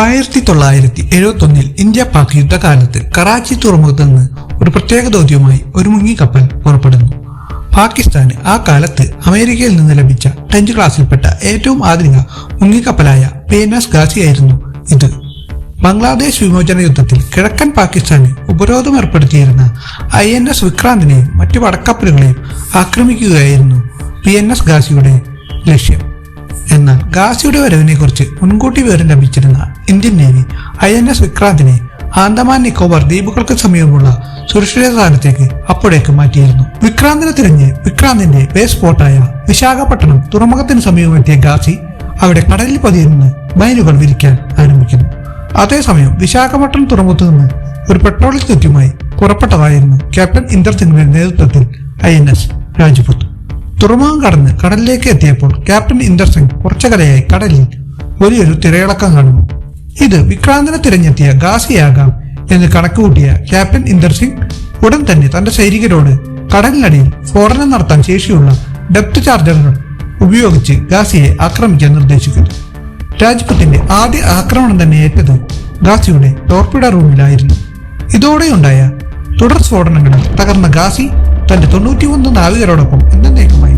ആയിരത്തി തൊള്ളായിരത്തി എഴുപത്തി ഒന്നിൽ ഇന്ത്യ പാക് യുദ്ധകാലത്ത് കറാച്ചി തുറമുഖത്ത് നിന്ന് ഒരു പ്രത്യേക ദൗത്യവുമായി ഒരു മുങ്ങി കപ്പൽ പുറപ്പെടുന്നു. പാകിസ്ഥാന് ആ കാലത്ത് അമേരിക്കയിൽ നിന്ന് ലഭിച്ച ടെഞ്ച് ക്ലാസ്സിൽപ്പെട്ട ഏറ്റവും ആധുനിക മുങ്ങിക്കപ്പലായ പേനാസ് ഗാസിയായിരുന്നു ഇത്. ബംഗ്ലാദേശ് വിമോചന യുദ്ധത്തിൽ കിഴക്കൻ പാകിസ്ഥാന് ഉപരോധം ഏർപ്പെടുത്തിയിരുന്ന ഐ എൻ എസ് വിക്രാന്തിനെയും മറ്റു വടക്കപ്പലുകളെയും ആക്രമിക്കുകയായിരുന്നു പി എൻ എസ് ഗാസിയുടെ ലക്ഷ്യം. ഗാസിയുടെ വരവിനെ കുറിച്ച് മുൻകൂട്ടി വിവരം ലഭിച്ചിരുന്ന Indian navy I N S വിക്രാന്തിനെ Andaman Nicobar ദ്വീപുകൾക്ക് സമീപമുള്ള സുരക്ഷിത സ്ഥാനത്തേക്ക് അപ്പോഴേക്ക് മാറ്റിയിരുന്നു. വിക്രാന്തിനെ തിരിഞ്ഞ് വിക്രാന്തിന്റെ ബേസ് പോർട്ടായ വിശാഖപട്ടണം തുറമുഖത്തിന് സമീപമെത്തിയ ഗാസി അവിടെ കടലിൽ പതിയിരുന്ന് മൈനുകൾ വിരിക്കാൻ ആരംഭിക്കുന്നു. അതേസമയം വിശാഖപട്ടണം തുറമുഖത്ത് നിന്ന് ഒരു പെട്രോളിൽ തെറ്റുമായി പുറപ്പെട്ടതായിരുന്നു ക്യാപ്റ്റൻ ഇന്ദർ സിംഗിന്റെ നേതൃത്വത്തിൽ ഐ എൻ എസ് രാജ്പുത്ത് തുറമുഖം കടന്ന് കടലിലേക്ക് എത്തിയപ്പോൾ ക്യാപ്റ്റൻ ഇന്ദർസിംഗ് കുറച്ചകലയായി കടലിൽ വലിയൊരു തിരയിളക്കം കാണുന്നു. ഇത് വിക്രാന്തിനെ തിരഞ്ഞെത്തിയ ഗാസിയാകാം എന്ന് കണക്കുകൂട്ടിയ ക്യാപ്റ്റൻ ഇന്ദർസിംഗ് ഉടൻ തന്നെ തന്റെ സൈനികരോട് കടലിനടിയിൽ സ്ഫോടനം നടത്താൻ ശേഷിയുള്ള ഡെപ്ത് ചാർജറുകൾ ഉപയോഗിച്ച് ഗാസിയെ ആക്രമിക്കാൻ നിർദ്ദേശിക്കുന്നു. രാജ്പുത്തിന്റെ ആദ്യ ആക്രമണം തന്നെ ഏറ്റത് ഗാസിയുടെ ടോർപിഡ റൂമിലായിരുന്നു. ഇതോടെയുണ്ടായ തുടർ സ്ഫോടനങ്ങളിൽ തകർന്ന ഗാസി തന്റെ തൊണ്ണൂറ്റിയൊന്ന് നാവികരോടൊപ്പം എന്നേക്കുമായി